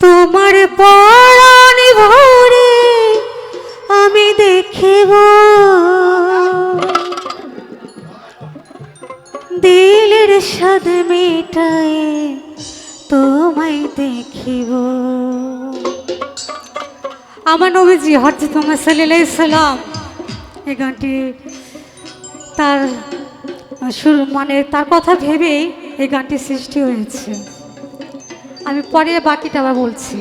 তোমার পরাণ ভরে আমি দেখিব। দিলের স্বাদ মেটায় তোমায় দেখিব। আমার নবীজি হরজত মোহাম্মদ সাল্লাহ সাল্লাম এই গানটি তার শুরু মানে তার কথা ভেবেই এই গানটি সৃষ্টি হয়েছে। আমি পরে বাকিটা আবার বলছি।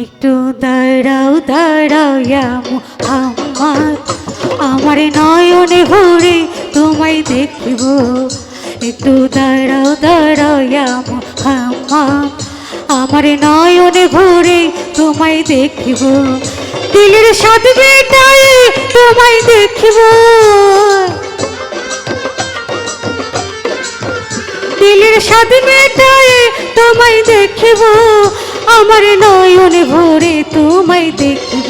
একটু দাঁড়াও দাঁড়াও মুহাম্মদ। আমার নয়নে ভরে তোমায় দেখব। একটু দাঁড়াও দাঁড়াও মুহাম্মদ। আমার নয়নে ভরে তোমায় দেখব। দিলের সাথ তোমায় দেখব। দিলের স্বাদ মেটায়, তোমায় দেখিব। আমার নয়নে ভরে তোমায় দেখিব।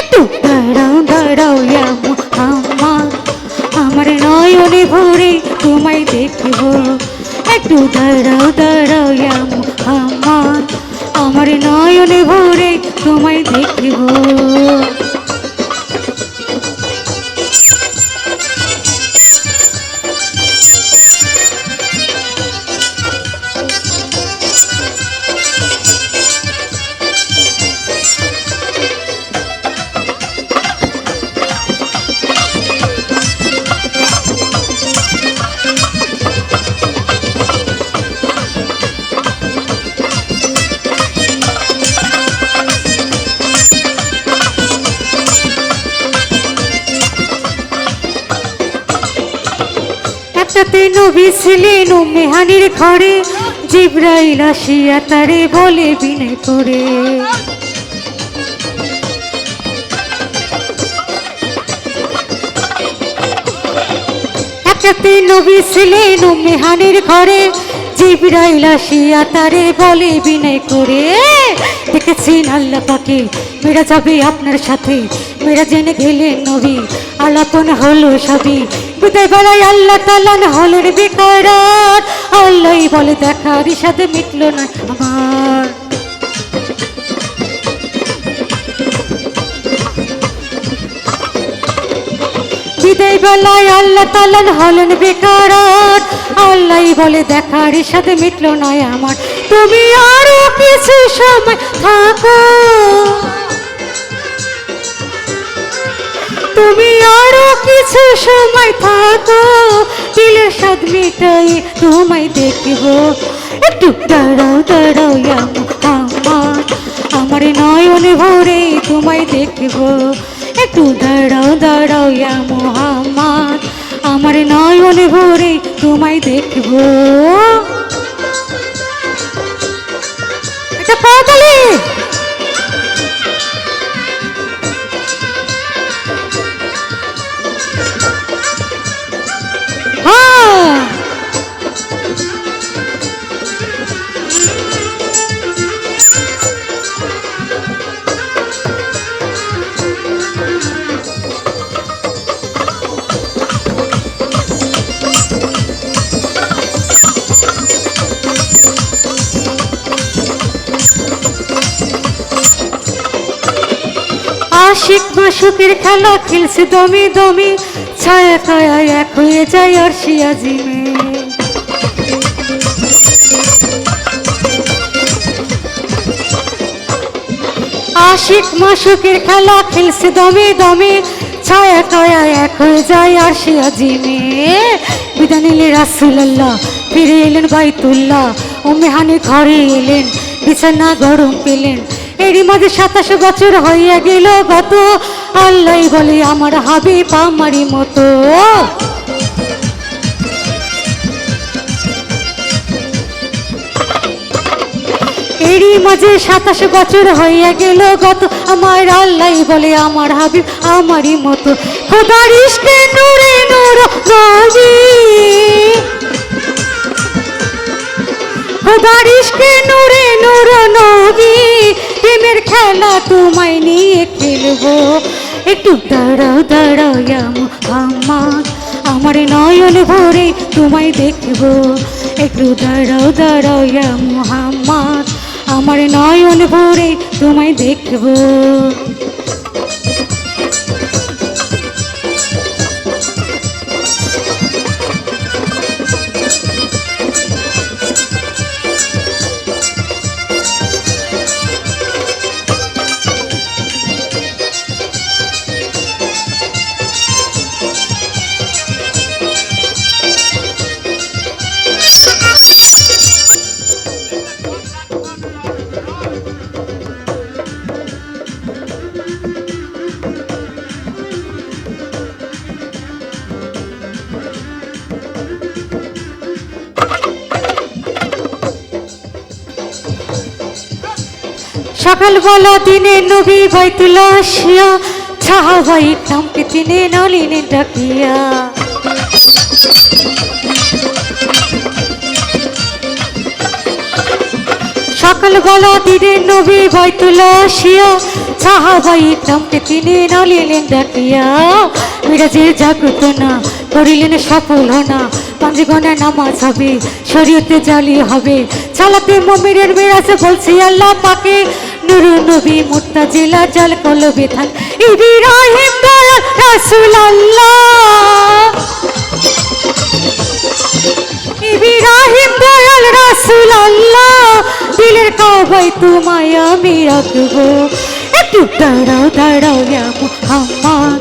একটু দাঁড়াও দাঁড়াও মুহাম্মদ আমার নয়নে ভরে তোমায় দেখিব। একটু দাঁড়াও দাঁড়াও মুহাম্মদ আমার নয়নে ভরে তোমায় দেখিব। একটাতে নবী ছিলেন মেহানির ঘরে, জিব্রাইল আসিয়া তারে বলে বিনয় করে। একটাতে নবী ছিলেন মেহানির ঘরে, জিব্রাইল আসিয়া তারে বলে বিনয় করে। দেখেছেন আল্লাহ পাকে, মেরা যাবে আপনার সাথে, মেরা জেনে গেলেন নবী, আলাপন হলো সবই। বিদায় বেলায় আল্লাহ তালান হলের বেকার আল্লাহ বলে, দেখা সাথে মিটলো না আমার। বিদায় বেলায় আল্লাহ তালান হলেন বেকার আল্লাহ বলে দেখার সাথে মিটলো না আমার। তুমি আরও কিছু সময় থাকো। তুমি আরও কিছু সময় থাকো। দিলের স্বাদ মিটাই তোমায় দেখব। একটু দাঁড়াও দাঁড়াও মুহাম্মদ আমার নয়নে ভরে তোমায় দেখব। একটু দাঁড়াও দাঁড়াও মুহাম্মদ আমার নয়নে ভরে তোমায় দেখব। এটা আশিক মাসুকের খেলা খেলছে দমে দমে, ছায়া ছায়া এক হয়ে যায় আর শিয়াজিমে আশিক মাসুকের খেলা খেলছে দমে দমে, ছায়া ছায়া এক হয়ে যায় আর শিয়াজিমে বিদায় নিলে রাসুল্লাহ ফিরে এলেন বাইতুল্লাহ ও মেহানে ঘরে এলেন, বিছানা গরম পেলেন এরই মাঝে সাতাশ বছর হইয়া গেল গত আল্লাহ বলে, আমার হাবিব আমারই মতো। এরই মাঝে সাতাশ বছর হইয়া গেল গত আমার আল্লাহ বলে, আমার হাবিব আমারই মতো। খোদার ইশকে নূরে খেলব একটু দাঁড়াও দাঁড়াও মুহাম্মদ আমার নয়ন ভরে তোমায় দেখব। একটু দাঁড়াও দাঁড়াও মুহাম্মদ আমার নয়ন ভরে তোমায় দেখব। সকালবেলা দিনে নবী বাইতুল্লাহ আসিয়া সাহাবাই নামকে তিনি নলিনে ডাকিয়া। সকালবেলা দিনে নবী বাইতুল্লাহ আসিয়া সাহাবাই নামকে তিনি নলিলেন ডাকিয়া। মিরাজের জাগ্রত না, করিলেন সফল না পাঞ্জগণা নামাজ হবে, শরীয়তে জালি হবে। চালাতে মমিরের মিরাজ বলছি, আল্লাহ পাকে নুরু নবী মুত্তা জেলা কলবে থাক ইব্রাহিম দয়াল রাসূল আল্লাহ ইব্রাহিম দয়াল রাসূল আল্লাহ দিলের কাবাই তোমায় আমি রাখব। একটু দাঁড়াও দাঁড়াও মুহাম্মদ।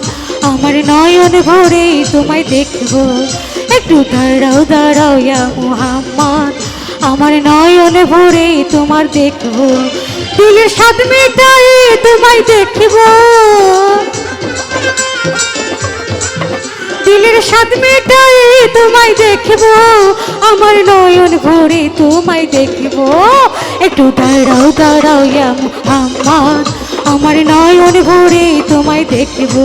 আমার নয়ন ভরে তোমায় দেখব। একটু দাঁড়াও দাঁড়াও ইয়া মুহাম্মদ। আমার নয়ন ভরে তোমার দেখব। দিলের স্বাদ মেটাই তোমায় দেখব। দিলের স্বাদ মেটাই তোমায় দেখব। আমার নয়ন ভরে তোমায় দেখব। একটু দাঁড়াও দাঁড়াও মুহাম্মদ আমার নয়ন ভরে তোমায় দেখব।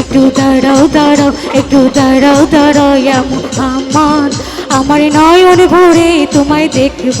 একটু দাঁড়াও দাঁড়াও, একটু দাঁড়াও দাঁড়াও মুহাম্মদ আমার নয়ন ভরে তোমায় দেখব।